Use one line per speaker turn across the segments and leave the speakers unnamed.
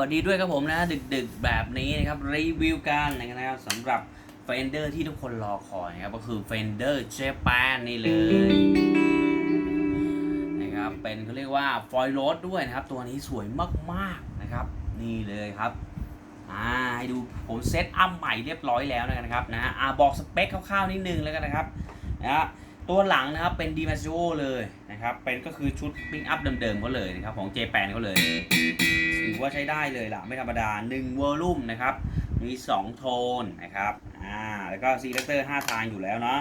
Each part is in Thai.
วัสดีด้วยครับผมนะ ดึกๆแบบนี้นะครับรีวิวกันนะครับสำหรับ Fender ที่ทุกคนรอคอยนะครับก็คือ Fender Japan นี่เลยนะครับเป็นเขาเรียกว่าฟอยล์รถด้วยนะครับ ตัวนี้สวยมากๆนะครับ นี่เลยครับอ่าให้ดูผมเซตอัพใหม่เรียบร้อยแล้วนะครับนะอ่าบอกสเปคคร่าวๆนิดนึงแล้วกันนะครับนะฮะ ตัวหลังนะครับเป็น d i m a g i o เลยนะครับ เป็นก็คือชุดปิ้งอัพเดิมๆเขาเลยนะครับของ Japan เขาเลย ถือว่าใช้ได้เลยล่ะ ไม่ธรรมดา1วอลลุ่มนะครับ มี 2 โทนนะครับอ่าแล้วก็ซีเลคเตอร์ 5 ทางอยู่แล้วเนาะ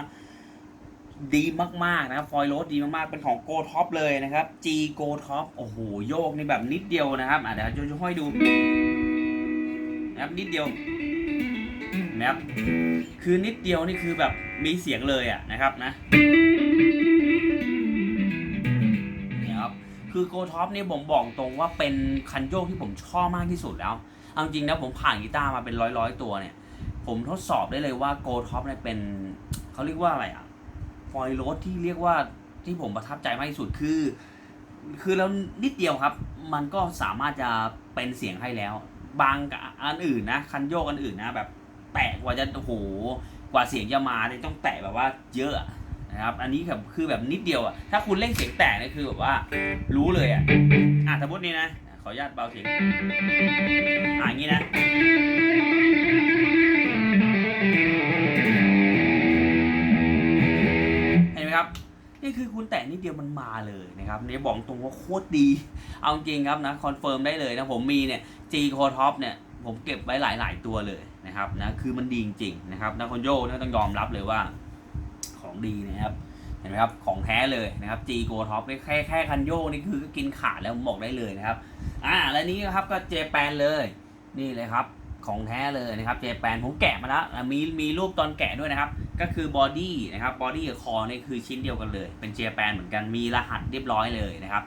ดีมากๆนะครับฟอยล์โรสดีมากๆ เป็นของ Go Top เลยนะครับ G Go Top โอ้โห โยกนี่แบบนิดเดียวนะครับอะเดี๋ยวจะห้อยดูนะครับนิดเดียว นะครับ คือนิดเดียวนี่คือแบบมีเสียงเลยอะนะครับนะเนี่ยครับคือโกท็อปเนี่ยผมบอกตรงว่าเป็นคันโยกที่ผมชอบมากที่สุดแล้ว เอาจริงนะผมผ่านกีตาร์มาเป็นร้อยร้อยตัวเนี่ย ผมทดสอบได้เลยว่าโกท็อปเนี่ยเป็นเขาเรียกว่าอะไรอะฟอยล์โรสที่เรียกว่าที่ผมประทับใจมากที่สุดคือ คือแล้วนิดเดียวครับ มันก็สามารถจะเป็นเสียงให้แล้ว บางอันอื่นนะ คันโยกอันอื่นนะแบบ แตะกว่าจะโอ้โหกว่าเสียงจะมาเนี่ยต้องแตะแบบว่าเยอะนะครับ อันนี้แบบคือแบบนิดเดียวอะ ถ้าคุณเล่นเสียงแตะเนี่ยคือแบบว่ารู้เลยอะ อะสมมตินี่นะ ขออนุญาตเบาเสียง อะอย่างนี้นะ เห็นไหมครับ นี่คือคุณแตะนิดเดียวมันมาเลยนะครับเนี่ยบอกตรงว่าโคตรดี เอาจริงครับนะ คอนเฟิร์มได้เลยนะ ผมมีเนี่ย G c o Top เนี่ย ผมเก็บไว้หลาย ๆ ตัวเลย นะครับนะคือมันดีจริงๆนะครับนะคนโยกนี่ยต้องยอมรับเลยว่าของดีนะครับเห็นไหมครับของแท้เลยนะครับ G Go Top นี่แค่แค่คันโยกนี่คือกินขาดแล้วผมบอกได้เลยนะครับอ่าและนี้นะครับก็เจแปนเลยนี่เลยครับของแท้เลยนะครับเจแปนผมแกะมาแล้วมีมีรูปตอนแกะด้วยนะครับ ก็คือบอดี้นะครับบอดี้กับคอนี่คือชิ้นเดียวกันเลย เป็นเจแปนเหมือนกันมีรหัสเรียบร้อยเลยนะครับ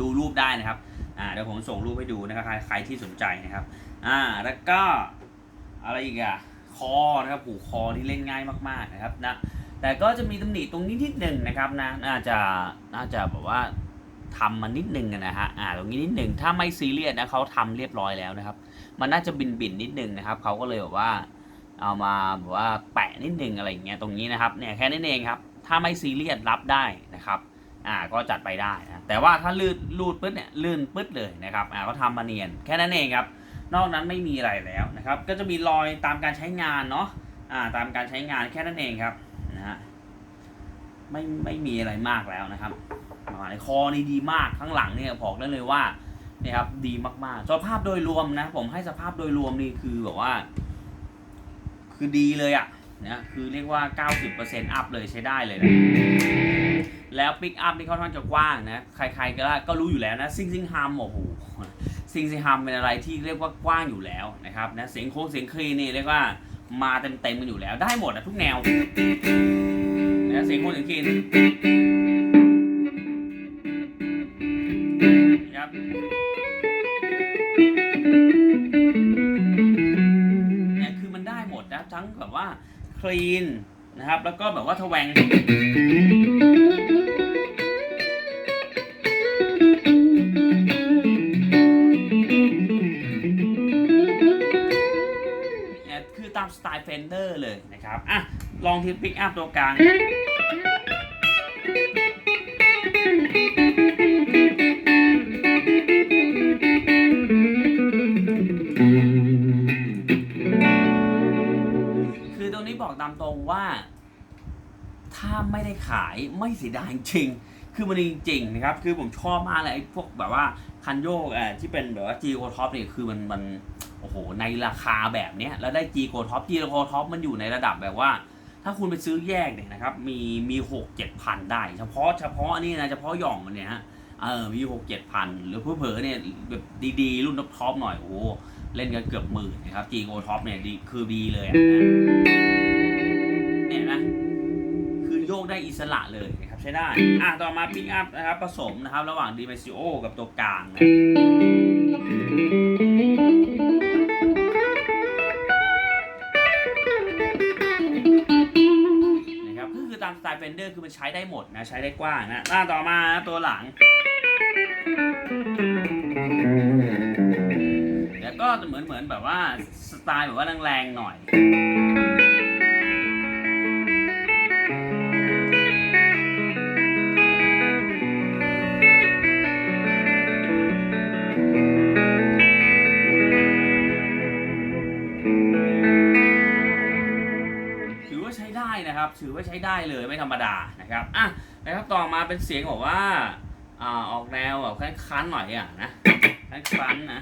ดูรูปได้นะครับอ่าเดี๋ยวผมส่งรูปให้ดูนะครับใครที่สนใจนะครับอ่าแล้วก็ อะไรอีกอะคอนะครับผูกคอที่เล่นง่ายมากๆนะครับนะแต่ก็จะมีตำหนิตรงนี้นิดหนึ่งนะครับนะน่าจะน่าจะแบบว่าทำมานิดหนึ่งนะฮะอ่าตรงนี้นิดหนึ่งถ้าไม่ซีเรียสนะเขาทำเรียบร้อยแล้วนะครับ มันน่าจะบินบินนิดหนึ่งนะครับเขาก็เลยแบบว่าเอามาแบบว่าแปะนิดหนึ่งอะไรอย่างเงี้ยตรงนี้นะครับเนี่ยแค่นั้นเองครับถ้าไม่ซีเรียสรับได้นะครับอ่าก็จัดไปได้นะแต่ว่าถ้าลื่นลูดปึ๊ดเนี่ยลื่นปึ๊ดเลยนะครับอ่าก็ทำมาเนียนแค่นั้นเองครับ นอกนั้นไม่มีอะไรแล้วนะครับ ก็จะมีรอยตามการใช้งานเนาะอ่าตามการใช้งานแค่นั้นเองครับนะฮะไม่ไม่มีอะไรมากแล้วนะครับประมาณนี้คอนี่ดีมากข้างหลังเนี่ยบอกได้เลยว่าเนี่ยครับดีมากๆสภาพโดยรวมนะ ผมให้สภาพโดยรวมนี่คือแบบว่า คือดีเลยอะ่ะนะคือเรียกว่า 90%อัพเลยใช้ได้เลยนะแล้วปิกอัพนี่ค่อนข้างจะกว้างนะ ใครๆก็ก็รู้อยู่แล้วนะ ซิงซิงฮัมโอ้โห ซิงซิฮัมเป็นอะไรที่เรียกว่ากว้างอยู่แล้วนะครับนะเสียงโค้งเสียงคลีนี่เรียกว่ามาเต็มๆกันอยู่แล้ว ได้หมดอะทุกแนวนะเสียงโคนถึงกินครับเนี่ยคือมันได้หมดนะทั้งแบบว่าคลีนนะครับ แล้วก็แบบว่าทแวง ตามสไตล์เฟนเดอร์เลยนะครับอะลองทีปิกอัพตัวกลางคือตรงนี้บอกตามตรงว่า ถ้าไม่ได้ขายไม่เสียดายจริง คือมันจริงๆนะครับ คือผมชอบมากเลยไอ้พวกแบบว่าคันโยกเอ่อที่เป็นแบบว่า G Go Top เนี่ยคือมันมัน โอ้โห ในราคาแบบเนี้ยแล้วได้ G Go Top G Go Top มันอยู่ในระดับแบบว่า ถ้าคุณไปซื้อแยกเนี่ยนะครับ มีมีหกเจ็ดพันได้ เฉพาะเฉพาะนี่นะเฉพาะหย่องมันเนี่ยฮะเออมีหกเจ็ดพันหรือเพื่อๆเนี่ยแบบดีๆ รุ่นท็อปหน่อยโอ้โหเล่นกันเกือบหมื่นนะครับ G Go Top เนี่ยดีคือดีเลยนะเนี่ยนะคือโยกได้อิสระเลยนะครับใช้ได้อะต่อมาพิกอัพนะครับผสมนะครับ ระหว่าง d i m e n s i o กับตัวกลางนะ นเดอร์คือมันใช้ได้หมดนะ ใช้ได้กว้างนะหน้าต่อมานะตัวหลัง และก็เหมือนเหมือนแบบว่าสไตล์แบบว่าแรงๆหน่อย ได้เลยไม่ธรรมดานะครับอะนะครับต่อมาเป็นเสียงบอกว่าอ่าออกแนวแบบคันๆหน่อยอะนะคันๆนะ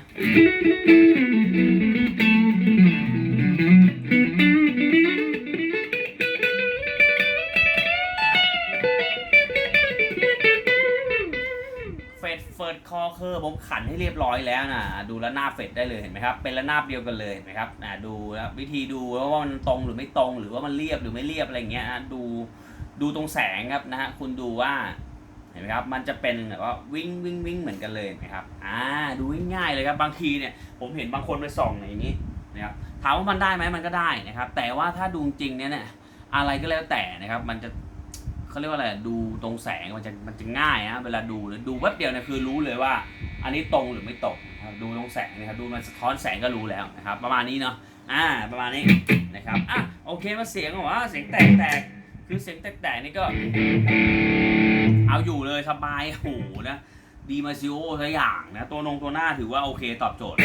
ให้เรียบร้อยแล้วนะดูแล้วหน้าเฟดได้เลยเห็นไหมครับ เป็นระนาบเดียวกันเลยเห็นไหมครับนะดูวิธีดูว่ามันตรงหรือไม่ตรง หรือว่ามันเรียบหรือไม่เรียบอะไรเงี้ยดูดูตรงแสงครับนะฮะคุณดูว่าเห็นไหมครับมันจะเป็นแบบว่าวิ่งวิ่งวิ่งเหมือนกันเลยเห็นไหมครับอ่าดูง่ายเลยครับบางทีเนี่ยผมเห็นบางคนไปส่องอย่างนี้นะครับถามว่ามันได้ไหมมันก็ได้นะครับ แต่ว่าถ้าดูจริงเนี่ยเนี่ยอะไรก็แล้วแต่นะครับ มันจะเขาเรียกว่าอะไรดูตรงแสงมันจะมันจะง่ายนะเวลาดูดูแป๊บเดียวเนี่ยคือรู้เลยว่า อันนี้ตรงหรือไม่ตรงนะครับดูตรงแสงนะครับดูมันสะท้อนแสงก็รู้แล้วนะครับ ประมาณนี้เนาะอ่าประมาณนี้นะครับอะโอเคมาเสียงบอว่าเสียงแตกแตกคือเสียงแตกๆนี่ก็ เอาอยู่เลยสบายโอ้โหนะดีมาซิโอสักอย่างนะ ตัวนงตัวหน้าถือว่าโอเคตอบโจทย์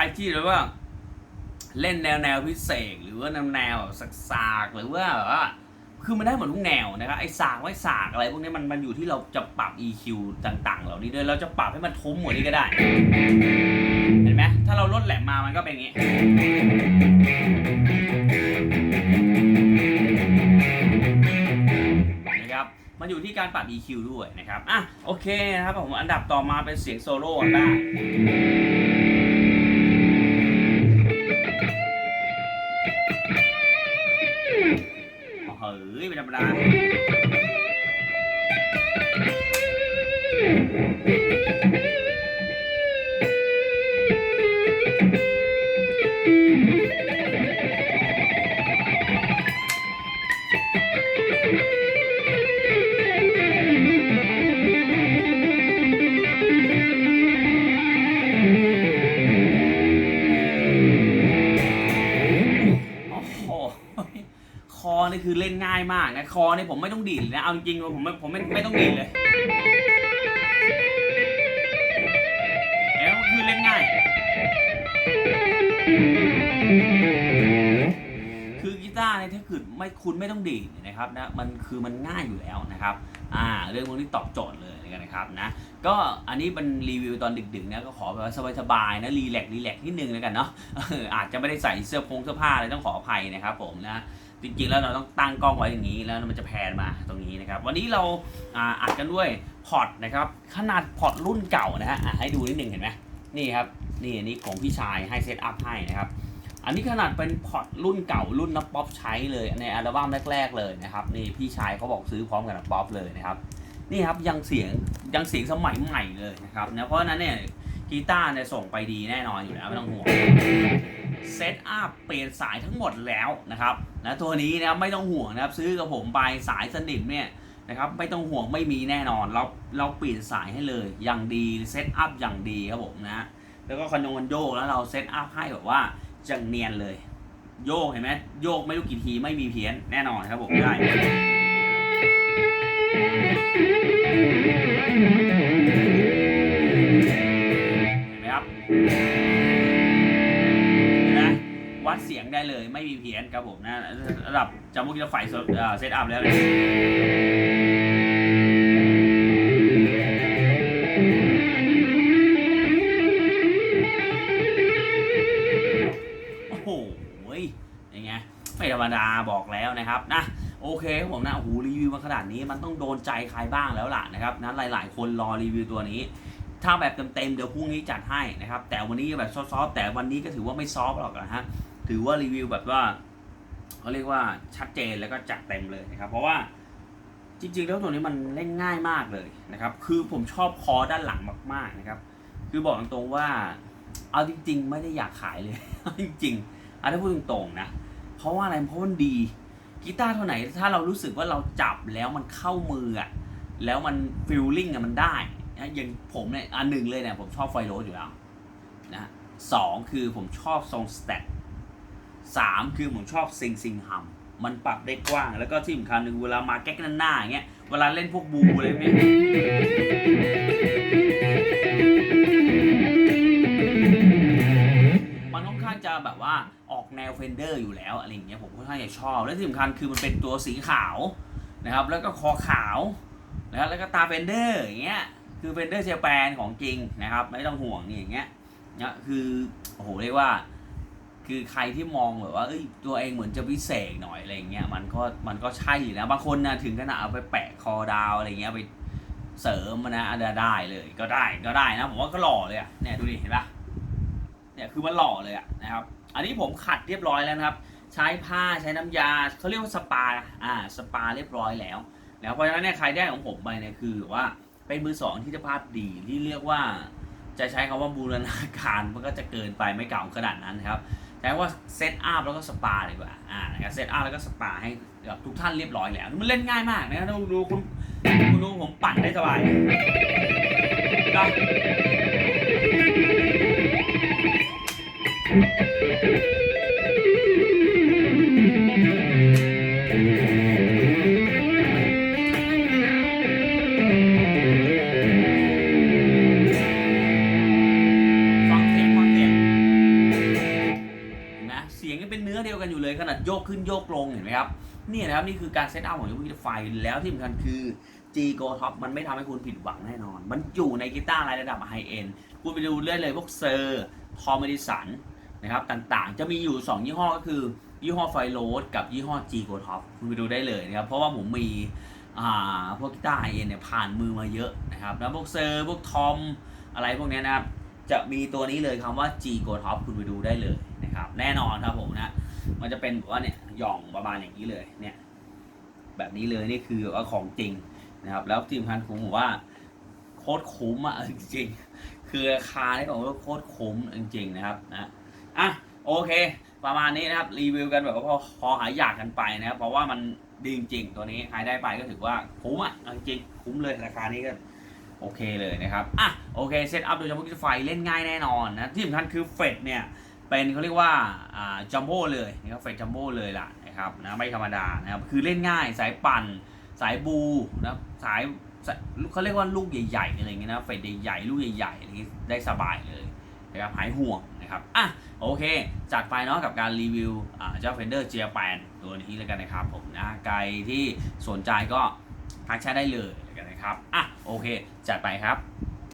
ริงนะใครที่แบบว่าเล่นแนวแนวพิเศษ หรือว่าแนวแนวแบบสากหรือว่าแบบว่าคือมันได้หมดทุกแนวนะครับไอ้สากไม่สากอะไรพวกนี้มันมันอยู่ที่เราจะปรับ EQ ต่างๆ เหล่านี้ด้วยเราจะปรับให้มันทุ้มหมดนี้ก็ได้ เห็นไหมถ้าเราลดแหลมมามันก็เป็นอย่างนี้นะครับมันอยู่ที่การปรับ EQ ด้วยนะครับอะโอเคนะครับผมอันดับต่อมาเป็นเสียงโซโล่กันบ้าง ฮ้ยเป็นธรรมดาเคือเล่นง่ายมากนะคอนี่ผมไม่ต้องดีดนะเอาจริงๆผมผมไม่ไม่ต้องดีดเลยแล้วคือเล่นง่าย คือกีตาร์เนี่ยถ้าเกิดไม่คุณไม่ต้องดีดนะครับนะมันคือมันง่ายอยู่แล้วนะครับอ่าเรื่องพวกนี้ตอบโจทย์เลยนะครับนะก็อันนี้เป็นรีวิวตอนดึกๆนะก็ขอแบบว่าสบายๆนะรีแลกซ์รีแลกซ์นิดนึงแล้วกันเนาะอออาจจะไม่ได้ใส่เสื้อพงเสื้อผ้าอะไรต้องขออภัยนะครับผมนะ จริงๆ แล้วเราต้องตั้งกล้องไว้อย่างนี้แล้วมันจะแพนมาตรงนี้นะครับ วันนี้เราอาัดกันด้วยพอร์ตนะครับ ขนาดพอร์ตรุ่นเก่านะฮะให้ดูนิดหนึ่งเห็นไหมนี่ครับนี่อันนี้ของพี่ชายให้เซตอัพให้นะครับอันนี้ขนาดเป็นพอร์ตรุ่นเก่ารุ่นนับป๊อปใช้เลยในอัลบั้มแรก ๆ เลยนะครับนี่พี่ชายเขาบอกซื้อพร้อมกับนับป๊อปเลยนะครับนี่ครับยังเสียงยังเสียงสมัยใหม่เลยนะครับนะเพราะฉะนั้นเนี่ยกีตาร์เนี่ยส่งไปดีแน่นอนอยู่แล้วไม่ต้องห่วง เซตอัพเปลี่ยนสายทั้งหมดแล้วนะครับนะตัวนี้นะครับไม่ต้องห่วงนะครับซื้อกับผมไปสายสนิมเนี่ยนะครับไม่ต้องห่วงไม่มีแน่นอนเราเราเปลี่ยนสายให้เลยอย่างดีเซตอัพอย่างดีครับผมนะแล้วก็คอนโยนโยกแล้วเราเซตอัพให้แบบว่าจังเนียนเลย โยกเห็นไหมโยกไม่รู้กี่ทีไม่มีเพี้ยนแน่นอนครับผมได้เห็นไหมครับ ดเสียงได้เลยไม่มีเพี้ยนครับผมนะระดับจามุกิลไฟเซตอัพแล้วเลยโอ้โหยังไงไม่ธรรมดาบอกแล้วนะครับนะโอเคครับผมนะโอ้โหรีวิวมาขนาดนี้มันต้องโดนใจใครบ้างแล้วล่ะนะครับนะหลาย ๆ คนรอรีวิวตัวนี้ถ้าแบบเต็มๆเดี๋ยวพรุ่งนี้จัดให้นะครับ แต่วันนี้แบบซอฟต์ๆแต่วันนี้ก็ถือว่าไม่ซอฟต์หรอกนะฮะ ถือว่ารีวิวแบบว่าเขาเรียกว่าชัดเจนแล้วก็จัดเต็มเลยนะครับ เพราะว่าจริงๆแล้วตัวนี้มันเล่นง่ายมากเลยนะครับ คือผมชอบคอด้านหลังมากๆนะครับ คือบอกตรงๆว่า เอาจริง ๆ ไม่ได้อยากขายเลย จริงๆเอาถ้าพูดตรงๆนะ เพราะว่าอะไร เพราะมันดี กีตาร์ตัวไหนถ้าเรารู้สึกว่าเราจับแล้วมันเข้ามืออะแล้วมันฟิลลิ่งอะมันได้นะอย่างผมเนี่ยอันหนึ่งเลยเนี่ยผมชอบไฟโรสอยู่แล้วนะสองคือผมชอบทรงสเต็ สามคือผมชอบซิงซิงฮัมมันปรับได้กว้าง แล้วก็ที่สำคัญคือเวลามาแก๊กหน้าๆอย่างเงี้ยเวลาเล่นพวกบูอะไรเนี้ยมันค่อนข้างจะแบบว่าออกแนวเฟนเดอร์อยู่แล้วอะไรอย่างเงี้ยผมค่อนข้างจะชอบ และที่สำคัญคือมันเป็นตัวสีขาวนะครับ แล้วก็คอขาวนะครับแล้วก็ตาเฟนเดอร์อย่างเงี้ยคือเฟนเดอร์เจแปนของจริงนะครับ ไม่ต้องห่วงนี่อย่างเงี้ยเนี่ยคือโอ้โหเรียกว่า คือใครที่มองแบบว่าเอ้ยตัวเองเหมือนจะพิเศษหน่อยอะไรอย่างเงี้ยมันก็มันก็ใช่อยู่นะบางคนนะถึงขนาดเอาไปแปะคอดาวอะไรเงี้ยไปเสริมนะอาจจะได้เลยก็ได้ก็ได้นะผมว่าก็หล่อเลยอะเนี่ยดูดิเห็นปะเนี่ยคือมันหล่อเลยอะนะครับ อันนี้ผมขัดเรียบร้อยแล้วนะครับ ใช้ผ้าใช้น้ำยาเขาเรียกว่าสปาอ่าสปาเรียบร้อยแล้วแล้วเพราะฉะนั้นเนี่ยใครได้ของผมไปเนี่ยคือว่าเป็นมือสองที่สภาพดีที่เรียกว่าจะใช้คำว่าบูรณาการมันก็จะเกินไปไม่เก่าขนาดนั้นนครับ ใช้ว่าเซตอัพแล้วก็สปาดีกว่า อ่า นะครับ เซตอัพแล้วก็สปาให้กับทุกท่านเรียบร้อยแล้ว มันเล่นง่ายมากนะดูดูคุณคุณดูผมปั่นได้สบายนะ โยกลงเห็นไหมครับนี่นะครับนี่คือการเซตอัพของยูนิไฟแล้วที่สำคัญคือ G Go Top มันไม่ทำให้คุณผิดหวังแน่นอน มันอยู่ในกีตาร์รายระดับไฮเอ็นคุณไปดูเรื่อยเลยพวกเซอร์ทอม d ดิสันนะครับต่างๆ จะมีอยู่ 2 ยี่ห้อก็คือ ยี่ห้อไฟโรสกับยี่ห้อ G Go Top คุณไปดูได้เลยนะครับ เพราะว่าผมมีอ่าพวกกีตาร์ไฮเอ็นเนี่ยผ่านมือมาเยอะนะครับแล้วพวกเซอร์พวกทอมอะไรพวกนี้นะครับจะมีตัวนี้เลยคำว่า G Go Top คุณไปดูได้เลยนะครับแน่นอนครับผมนะมันจะเป็นว่าเนี่ย หย่องประมาณอย่างนี้เลยเนี่ยแบบนี้เลยนี่คือแบบว่าของจริงนะครับ แล้วทีมพันผมบอกว่าโคตรคุ้มอะจริงๆคือราคาที่บอกว่าโคตรคุ้มจริงๆนะครับนะอะโอเค ประมาณนี้นะครับรีวิวกันแบบว่าพอพอหายอยากกันไปนะครับ เพราะว่ามันดีจริงๆตัวนี้ใครได้ไปก็ถือว่าคุ้มอะจริงคุ้มเลยราคานี้ก็โอเคเลยนะครับ อะ โอเค เซตอัพโดยเฉพาะกิจไฟเล่นง่ายแน่นอนนะ ที่สำคัญคือเฟดเนี่ย เป็นเขาเรียกว่าจัมโบ้เลยนะครับเฟจัมโบ้เลยล่ะนะครับนะไม่ธรรมดานะครับคือเล่นง่ายสายปั่นสายบูนะสายเขาเรียกว่าลูกใหญ่ๆอะไรเงี้ยนะเฟดใหญ่ๆลูกใหญ่ๆอะไรอย่างงี้ได้สบายเลยนะครับหายห่วงนะครับอะโอเค จัดไปเนาะกับการรีวิวอ่าเจ้า Fender g แปนตัวนี้แล้วกันนะครับผมนะใครที่สนใจก็ทักแชทได้เลยแล้วกันนะครับอะโอเค จัดไปครับ